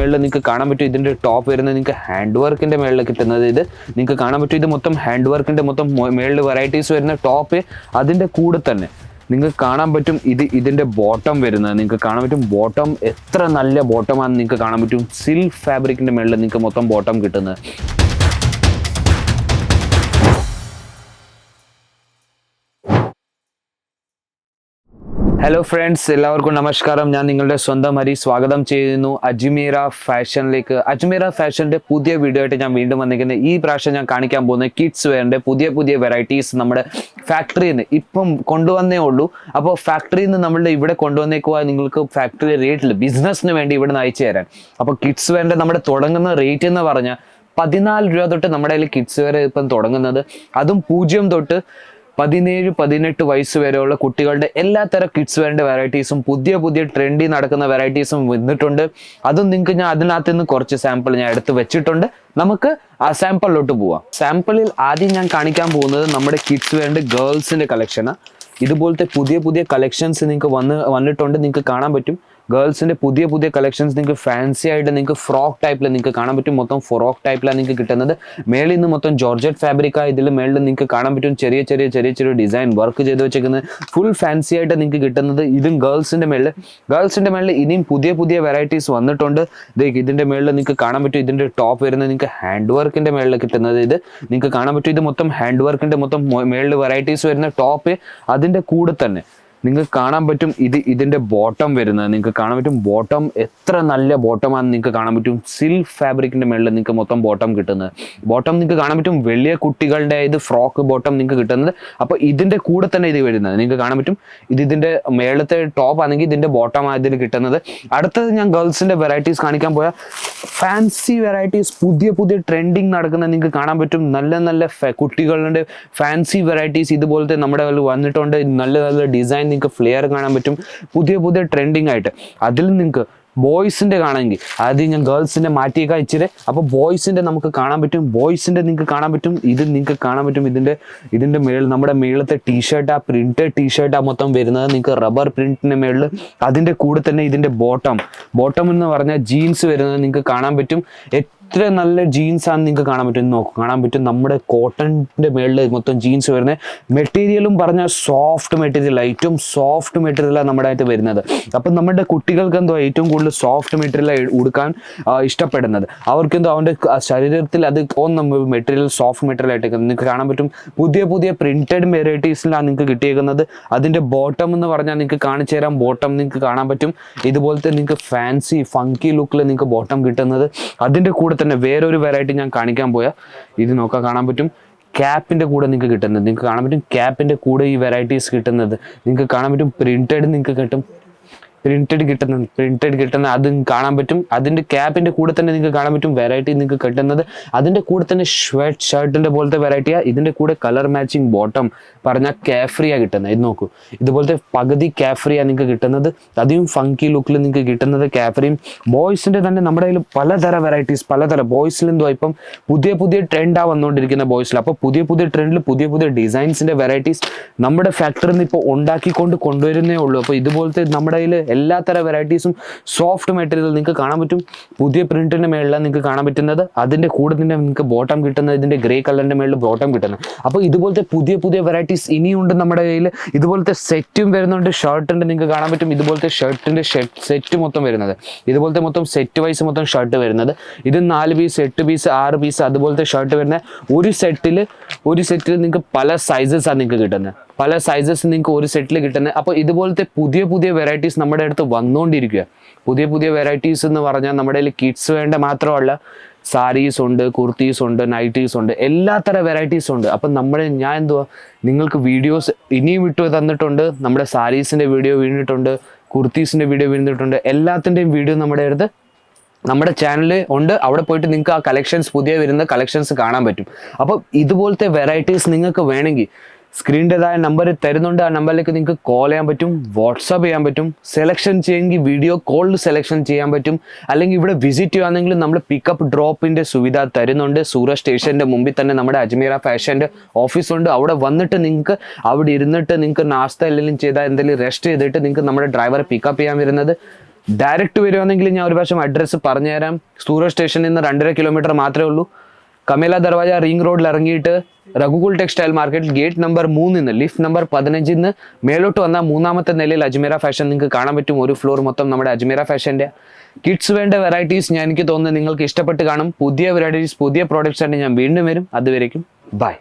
മേളിൽ നിങ്ങൾക്ക് കാണാൻ പറ്റും ഇതിന്റെ ടോപ്പ് വരുന്നത് നിങ്ങൾക്ക് ഹാൻഡ് വർക്കിന്റെ മേളിൽ കിട്ടുന്നത്. ഇത് നിങ്ങൾക്ക് കാണാൻ പറ്റും. ഇത് മൊത്തം ഹാൻഡ് വർക്കിന്റെ മൊത്തം മേളിൽ വെറൈറ്റീസ് വരുന്ന ടോപ്പ് അതിന്റെ കൂടെ തന്നെ നിങ്ങൾക്ക് കാണാൻ പറ്റും ഇത് ഇതിന്റെ ബോട്ടം വരുന്നത്. നിങ്ങൾക്ക് കാണാൻ പറ്റും ബോട്ടം എത്ര നല്ല ബോട്ടമാണെന്ന് നിങ്ങൾക്ക് കാണാൻ പറ്റും. സിൽക്ക് ഫാബ്രിക്കിന്റെ മേളിൽ നിങ്ങൾക്ക് മൊത്തം ബോട്ടം കിട്ടുന്നത്. ഹലോ ഫ്രണ്ട്സ് എല്ലാവർക്കും നമസ്കാരം. ഞാൻ നിങ്ങളുടെ സ്വന്തം ഹരി സ്വാഗതം ചെയ്യുന്നു അജ്മീറ ഫാഷനിലേക്ക്. അജ്മീറ ഫാഷന്റെ പുതിയ വീഡിയോ ആയിട്ട് ഞാൻ വീണ്ടും വന്നിരിക്കുന്നത് ഈ പ്രാവശ്യം ഞാൻ കാണിക്കാൻ പോകുന്നത് കിഡ്സ് വെയറിന്റെ പുതിയ പുതിയ വെറൈറ്റീസ് നമ്മുടെ ഫാക്ടറിയിൽ നിന്ന് ഇപ്പം കൊണ്ടുവന്നേ ഉള്ളൂ. അപ്പോൾ ഫാക്ടറിയിൽ നിന്ന് നമ്മളുടെ ഇവിടെ കൊണ്ടുവന്നേക്കുക നിങ്ങൾക്ക് ഫാക്ടറി റേറ്റിൽ ബിസിനസ്സിന് വേണ്ടി ഇവിടെ നിന്ന് അയച്ചു തരാൻ. അപ്പോൾ കിഡ്സ് വെയറിന്റെ നമ്മുടെ തുടങ്ങുന്ന റേറ്റ് എന്ന് പറഞ്ഞാൽ പതിനാല് രൂപ തൊട്ട് നമ്മുടെ കയ്യിൽ കിഡ്സ് വെയർ ഇപ്പം തുടങ്ങുന്നത്. അതും പൂജ്യം തൊട്ട് പതിനേഴ് പതിനെട്ട് വയസ്സ് വരെയുള്ള കുട്ടികളുടെ എല്ലാ തരം കിഡ്സ് വെയറിന്റെ വെറൈറ്റീസും പുതിയ പുതിയ ട്രെൻഡി നടക്കുന്ന വെറൈറ്റീസും വന്നിട്ടുണ്ട്. അതും നിങ്ങൾക്ക് ഞാൻ അതിനകത്ത് നിന്ന് കുറച്ച് സാമ്പിൾ ഞാൻ എടുത്ത് വെച്ചിട്ടുണ്ട്. നമുക്ക് ആ സാമ്പിളിലോട്ട് പോവാം. സാമ്പിളിൽ ആദ്യം ഞാൻ കാണിക്കാൻ പോകുന്നത് നമ്മുടെ കിഡ്സ് വെയറിന്റെ ഗേൾസിന്റെ കളക്ഷനാണ് ഇതുപോലത്തെ പുതിയ പുതിയ കളക്ഷൻസ് നിങ്ങൾക്ക് വന്ന് വന്നിട്ടുണ്ട്. നിങ്ങൾക്ക് കാണാൻ പറ്റും. ഗേൾസിന്റെ പുതിയ പുതിയ കളക്ഷൻസ് നിങ്ങൾക്ക് ഫാൻസി ആയിട്ട് നിങ്ങൾക്ക് ഫ്രോക്ക് ടൈപ്പിൽ നിങ്ങൾക്ക് കാണാൻ പറ്റും. മൊത്തം ഫ്രോക്ക് ടൈപ്പിലാണ് നിങ്ങൾക്ക് കിട്ടുന്നത്. മേളിൽ നിന്ന് മൊത്തം ജോർജറ്റ് ഫാബ്രിക് ഇതിൽ മേളിൽ നിങ്ങൾക്ക് കാണാൻ പറ്റും. ചെറിയ ചെറിയ ചെറിയ ചെറിയ ഡിസൈൻ വർക്ക് ചെയ്ത് വെച്ചിരിക്കുന്നത് ഫുൾ ഫാൻസി ആയിട്ട് നിങ്ങൾക്ക് കിട്ടുന്നത് ഇതും ഗേൾസിന്റെ മേളിൽ ഗേൾസിന്റെ മേളിൽ ഇനിയും പുതിയ പുതിയ വെറൈറ്റീസ് വന്നിട്ടുണ്ട്. ദേ ഇതിന്റെ മേളിൽ നിങ്ങൾക്ക് കാണാൻ പറ്റും. ഇതിന്റെ ടോപ്പ് വരുന്നത് നിങ്ങൾക്ക് ഹാൻഡ് വർക്കിന്റെ മേളിൽ കിട്ടുന്നത് ഇത്. നിങ്ങൾക്ക് കാണാൻ പറ്റും. ഇത് മൊത്തം ഹാൻഡ് വർക്കിന്റെ മൊത്തം മേളിൽ വെറൈറ്റീസ് വരുന്ന ടോപ്പ് അതിന്റെ കൂടെ തന്നെ നിങ്ങൾക്ക് കാണാൻ പറ്റും ഇത് ഇതിന്റെ ബോട്ടം വരുന്നത്. നിങ്ങൾക്ക് കാണാൻ പറ്റും ബോട്ടം എത്ര നല്ല ബോട്ടമാണെന്ന് നിങ്ങൾക്ക് കാണാൻ പറ്റും. സിൽക്ക് ഫാബ്രിക്കിന്റെ മേളിൽ നിങ്ങൾക്ക് മൊത്തം ബോട്ടം കിട്ടുന്നത്. ബോട്ടം നിങ്ങൾക്ക് കാണാൻ പറ്റും വലിയ കുട്ടികളുടെ ഇത് ഫ്രോക്ക് ബോട്ടം നിങ്ങൾക്ക് കിട്ടുന്നത്. അപ്പോൾ ഇതിന്റെ കൂടെ തന്നെ ഇത് വരുന്നത്. നിങ്ങൾക്ക് കാണാൻ പറ്റും ഇത് ഇതിന്റെ മേളത്തെ ടോപ്പ് ആണെങ്കിൽ ഇതിന്റെ ബോട്ടം ഇതിൽ കിട്ടുന്നത്. അടുത്തത് ഞാൻ ഗേൾസിന്റെ വെറൈറ്റീസ് കാണിക്കാൻ പോയാൽ ഫാൻസി വെറൈറ്റീസ് പുതിയ പുതിയ ട്രെൻഡിങ് നടക്കുന്നത് നിങ്ങൾക്ക് കാണാൻ പറ്റും. നല്ല നല്ല കുട്ടികളുടെ ഫാൻസി വെറൈറ്റീസ് ഇതുപോലത്തെ നമ്മുടെ വന്നിട്ടുണ്ട്. നല്ല നല്ല ഡിസൈൻ നിങ്ങൾക്ക് ഫ്ലെയർ കാണാൻ പറ്റും. പുതിയ പുതിയ ട്രെൻഡിങ് ആയിട്ട്. അതിൽ നിങ്ങൾക്ക് ബോയ്സിന്റെ കാണാമെങ്കിൽ ആദ്യം ഞാൻ ഗേൾസിന്റെ മാറ്റിയൊക്കെ ഇച്ചിരി. അപ്പോൾ ബോയ്സിന്റെ നമുക്ക് കാണാൻ പറ്റും. ബോയ്സിന്റെ നിങ്ങൾക്ക് കാണാൻ പറ്റും. ഇത് നിങ്ങൾക്ക് കാണാൻ പറ്റും. ഇതിന്റെ ഇതിന്റെ മേളിൽ നമ്മുടെ മേളത്തെ ടീഷർട്ട് ആ പ്രിന്റഡ് ടീഷർട്ട് മൊത്തം വരുന്നത് നിങ്ങൾക്ക് റബ്ബർ പ്രിന്റിന്റെ മേളിൽ അതിന്റെ കൂടെ തന്നെ ഇതിന്റെ ബോട്ടം ബോട്ടം എന്ന് പറഞ്ഞാൽ ജീൻസ് വരുന്നത് നിങ്ങൾക്ക് കാണാൻ പറ്റും. എത്ര നല്ല ജീൻസ് ആണ് നിങ്ങൾക്ക് കാണാൻ പറ്റും. നോക്കും കാണാൻ പറ്റും നമ്മുടെ കോട്ടണിന്റെ മേളിൽ മൊത്തം ജീൻസ് വരുന്നത് മെറ്റീരിയലും പറഞ്ഞാൽ സോഫ്റ്റ് മെറ്റീരിയൽ ഏറ്റവും സോഫ്റ്റ് മെറ്റീരിയലാണ് നമ്മുടെ ആയിട്ട് വരുന്നത്. അപ്പം നമ്മുടെ കുട്ടികൾക്ക് എന്തോ ഏറ്റവും കൂടുതൽ സോഫ്റ്റ് മെറ്റീരിയൽ ഉടുക്കാൻ ഇഷ്ടപ്പെടുന്നത്. അവർക്ക് എന്തോ അവന്റെ ശരീരത്തിൽ അത് തോന്നുന്ന മെറ്റീരിയൽ സോഫ്റ്റ് മെറ്റീരിയൽ ആയിട്ട് നിങ്ങൾക്ക് കാണാൻ പറ്റും. പുതിയ പുതിയ പ്രിന്റഡ് വെറൈറ്റീസിലാണ് നിങ്ങൾക്ക് കിട്ടിയേക്കുന്നത്. അതിന്റെ ബോട്ടം എന്ന് പറഞ്ഞാൽ നിങ്ങൾക്ക് കാണിച്ചു തരാം. ബോട്ടം നിങ്ങൾക്ക് കാണാൻ പറ്റും. ഇതുപോലത്തെ നിങ്ങൾക്ക് ഫാൻസി ഫങ്കി ലുക്കിൽ നിങ്ങൾക്ക് ബോട്ടം കിട്ടുന്നത്. അതിന്റെ കൂടെ തന്നെ വേറൊരു വെറൈറ്റി ഞാൻ കാണിക്കാൻ പോയാൽ ഇത് നോക്കാൻ കാണാൻ പറ്റും. ക്യാപ്പിന്റെ കൂടെ നിങ്ങൾക്ക് കിട്ടുന്നത്. നിങ്ങൾക്ക് കാണാൻ പറ്റും. ക്യാപ്പിന്റെ കൂടെ ഈ വെറൈറ്റീസ് കിട്ടുന്നത്. നിങ്ങൾക്ക് കാണാൻ പറ്റും. പ്രിന്റഡ് നിങ്ങൾക്ക് കിട്ടും. പ്രിന്റഡ് കിട്ടുന്ന പ്രിന്റഡ് കിട്ടുന്ന അതും കാണാൻ പറ്റും. അതിന്റെ ക്യാപ്പിന്റെ കൂടെ തന്നെ നിങ്ങൾക്ക് കാണാൻ പറ്റും വെറൈറ്റി നിങ്ങൾക്ക് കിട്ടുന്നത്. അതിന്റെ കൂടെ തന്നെ ഷർട്ട് ഷർട്ടിന്റെ പോലത്തെ വെറൈറ്റിയാ ഇതിന്റെ കൂടെ കളർ മാച്ചിങ് ബോട്ടം പറഞ്ഞാൽ കാഫ്രിയാ കിട്ടുന്നത്. ഇത് നോക്കൂ. ഇതുപോലത്തെ പകുതി കാഫ്രിയാ നിങ്ങൾക്ക് കിട്ടുന്നത്. അധികം ഫങ്കി ലുക്കിൽ നിങ്ങൾക്ക് കിട്ടുന്നത് കാഫ്രിയും ബോയ്സിന്റെ തന്നെ നമ്മുടെ കയ്യിൽ പലതരം വെറൈറ്റീസ് പലതരം ബോയ്സിൽ എന്തോ ഇപ്പം പുതിയ പുതിയ ട്രെൻഡാ വന്നുകൊണ്ടിരിക്കുന്ന ബോയ്സിൽ അപ്പോൾ പുതിയ പുതിയ ട്രെൻഡിൽ പുതിയ പുതിയ ഡിസൈൻസിന്റെ വെറൈറ്റീസ് നമ്മുടെ ഫാക്ടറിയിൽ നിന്ന് ഇപ്പോൾ ഉണ്ടാക്കിക്കൊണ്ട് കൊണ്ടുവരുന്നേ ഉള്ളൂ. അപ്പോൾ ഇതുപോലത്തെ നമ്മുടെ കയ്യിൽ എല്ലാ തരം വെറൈറ്റീസും സോഫ്റ്റ് മെറ്റീരിയൽ നിങ്ങൾക്ക് കാണാൻ പറ്റും. പുതിയ പ്രിന്റിന്റെ മേളിലാണ് നിങ്ങൾക്ക് കാണാൻ പറ്റുന്നത്. അതിന്റെ കൂടെ തന്നെ നിങ്ങൾക്ക് ബോട്ടം കിട്ടുന്നത് ഇതിന്റെ ഗ്രേ കളറിന്റെ മേളിൽ ബോട്ടം കിട്ടുന്നത്. അപ്പോൾ ഇതുപോലത്തെ പുതിയ പുതിയ വെറൈറ്റീസ് ഇനിയുണ്ട് നമ്മുടെ കയ്യിൽ ഇതുപോലത്തെ സെറ്റും വരുന്നുണ്ട്. ഷർട്ട് ഉണ്ട് നിങ്ങൾക്ക് കാണാൻ പറ്റും. ഇതുപോലത്തെ ഷർട്ടിന്റെ സെറ്റ് മൊത്തം വരുന്നത്. ഇതുപോലത്തെ മൊത്തം സെറ്റ് വൈസ് മൊത്തം ഷർട്ട് വരുന്നത്. ഇത് നാല് പീസ് എട്ട് പീസ് ആറ് പീസ് അതുപോലത്തെ ഷർട്ട് വരുന്ന ഒരു സെറ്റിൽ ഒരു സെറ്റിൽ നിങ്ങൾക്ക് പല സൈസസ് ആണ് നിങ്ങൾക്ക് കിട്ടുന്നത്. പല സൈസസ് നിങ്ങൾക്ക് ഒരു സെറ്റിൽ കിട്ടുന്നത് അപ്പോൾ ഇതുപോലത്തെ പുതിയ പുതിയ വെറൈറ്റീസ് നമ്മുടെ അടുത്ത് വന്നുകൊണ്ടിരിക്കുക പുതിയ പുതിയ വെറൈറ്റീസ് എന്ന് പറഞ്ഞാൽ നമ്മുടെ കയ്യിൽ കിഡ്സ് വേണ്ട മാത്രമല്ല സാരീസ് ഉണ്ട് കുർത്തീസ് ഉണ്ട് നൈറ്റീസ് ഉണ്ട് എല്ലാ തരം വെറൈറ്റീസ് ഉണ്ട്. അപ്പം നമ്മുടെ ഞാൻ എന്തുവാ നിങ്ങൾക്ക് വീഡിയോസ് ഇനിയും വിട്ടു തന്നിട്ടുണ്ട്. നമ്മുടെ സാരീസിന്റെ വീഡിയോ വീണിട്ടുണ്ട് കുർത്തീസിന്റെ വീഡിയോ വീണിട്ടുണ്ട്. എല്ലാത്തിന്റെയും വീഡിയോ നമ്മുടെ അടുത്ത് നമ്മുടെ ചാനലിൽ ഉണ്ട്. അവിടെ പോയിട്ട് നിങ്ങൾക്ക് ആ കളക്ഷൻസ് പുതിയ വരുന്ന കളക്ഷൻസ് കാണാൻ പറ്റും. അപ്പം ഇതുപോലത്തെ വെറൈറ്റീസ് നിങ്ങൾക്ക് വേണമെങ്കിൽ സ്ക്രീനിന്റെതായ നമ്പർ തരുന്നുണ്ട്. ആ നമ്പറിലേക്ക് നിങ്ങൾക്ക് കോൾ ചെയ്യാൻ പറ്റും വാട്സാപ്പ് ചെയ്യാൻ പറ്റും സെലക്ഷൻ ചെയ്യുമെങ്കിൽ വീഡിയോ കോളിൽ സെലക്ഷൻ ചെയ്യാൻ പറ്റും. അല്ലെങ്കിൽ ഇവിടെ വിസിറ്റ് ചെയ്യുകയാണെങ്കിൽ നമ്മൾ പിക്കപ്പ് ഡ്രോപ്പിന്റെ സുവിധ തരുന്നുണ്ട്. സൂറത്ത് സ്റ്റേഷന്റെ മുമ്പിൽ തന്നെ നമ്മുടെ അജ്മീറ ഫാഷന്റെ ഓഫീസുണ്ട് അവിടെ വന്നിട്ട് നിങ്ങൾക്ക് അവിടെ ഇരുന്നിട്ട് നിങ്ങൾക്ക് നാസ്ത എന്തെങ്കിലും ചെയ്താൽ എന്തെങ്കിലും റെസ്റ്റ് ചെയ്തിട്ട് നിങ്ങൾക്ക് നമ്മുടെ ഡ്രൈവറെ പിക്കപ്പ് ചെയ്യാൻ വരുന്നത്. ഡയറക്റ്റ് വരുവാണെങ്കിൽ ഞാൻ ഒരു പ്രാവശ്യം അഡ്രസ്സ് പറഞ്ഞുതരാം. സൂറത്ത് സ്റ്റേഷനിൽ നിന്ന് രണ്ടര കിലോമീറ്റർ മാത്രമേ ഉള്ളൂ. കമേല ദർവാജ റിംഗ് റോഡിൽ ഇറങ്ങിയിട്ട് Raghukul textile market gate number മൂന്നിന്ന് lift number പതിനഞ്ചിൽ നിന്ന് മേലോട്ട് വന്ന മൂന്നാമത്തെ നിലയിൽ അജ്മീര ഫാഷൻ നിങ്ങൾക്ക് കാണാൻ പറ്റും. ഒരു ഫ്ലോർ മൊത്തം നമ്മുടെ അജ്മീര ഫാഷന്റെ. കിഡ്സ് വേണ്ട വെറൈറ്റീസ് ഞാൻ എനിക്ക് തോന്നുന്നത് നിങ്ങൾക്ക് ഇഷ്ടപ്പെട്ട് കാണും. പുതിയ വെറൈറ്റീസ് പുതിയ പ്രോഡക്റ്റ്സ് ആയിട്ട് ഞാൻ വീണ്ടും വരും. അതുവരേക്കും ബൈ